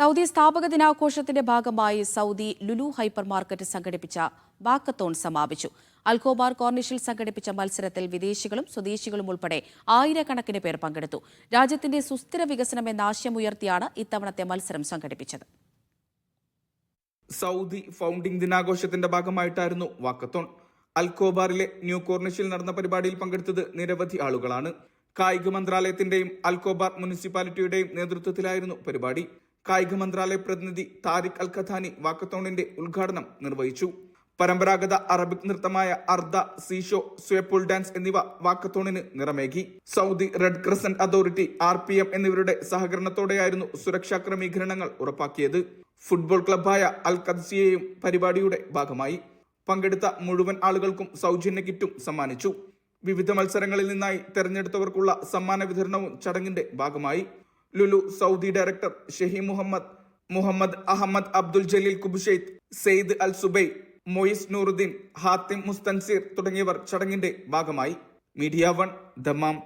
Saudi സ്ഥാപക ദിനാഘോഷത്തിന്റെ ഭാഗമായി സൗദി ലുലു ഹൈപ്പർ മാർക്കറ്റ് സംഘടിപ്പിച്ച വാക്കത്തോൺ സമാപിച്ചു. അൽകോബാർ കോർണിഷിൽ സംഘടിപ്പിച്ച മത്സരത്തിൽ വിദേശികളും സ്വദേശികളും ഉൾപ്പെടെ ആയിരക്കണക്കിന് പേർ പങ്കെടുത്തു. രാജ്യത്തിന്റെ സുസ്ഥിര വികസനം എന്ന ആശയമുയർത്തിയാണ് ഇത്തവണത്തെ മത്സരം സംഘടിപ്പിച്ചത്. സൗദി ഫൗണ്ടിംഗ് ദിനാഘോഷത്തിന്റെ ഭാഗമായിട്ടായിരുന്നു വാക്കത്തോൺ. അൽകോബാറിലെ ന്യൂ കോർണിഷിൽ നടന്ന പരിപാടിയിൽ പങ്കെടുത്തത് നിരവധി ആളുകളാണ്. കായിക മന്ത്രാലയത്തിന്റെയും അൽകോബാർ മുനിസിപ്പാലിറ്റിയുടെയും നേതൃത്വത്തിലായിരുന്നു പരിപാടി. കായിക മന്ത്രാലയ പ്രതിനിധി താരിഖ് അൽ ഖഥാനി വാക്കത്തോണിന്റെ ഉദ്ഘാടനം നിർവഹിച്ചു. പരമ്പരാഗത അറബിക് നൃത്തമായ അർദ സീഷോ സ്വേപ്പുൾ ഡാൻസ് എന്നിവ വാക്കത്തോണിന് നിറമേകി. Saudi red crescent authority R P M എന്നിവരുടെ സഹകരണത്തോടെയായിരുന്നു സുരക്ഷാ ക്രമീകരണങ്ങൾ ഉറപ്പാക്കിയത്. ഫുട്ബോൾ ക്ലബായ അൽ കദ്സിയെയും പരിപാടിയുടെ ഭാഗമായി. പങ്കെടുത്ത മുഴുവൻ ആളുകൾക്കും സൗജന്യ കിറ്റും സമ്മാനിച്ചു. വിവിധ മത്സരങ്ങളിൽ നിന്നായി തെരഞ്ഞെടുത്തവർക്കുള്ള സമ്മാന വിതരണവും ചടങ്ങിന്റെ ഭാഗമായി. Lulu Saudi director Shehi Muhammad Muhammad Ahmed Abdul Jaleel Kubusheith Saeed Al Subai Moiz Nooruddin Hatim Mustansir തുടങ്ങിയവർ ചടങ്ങിന്റെ ഭാഗമായി. Media one Dammam.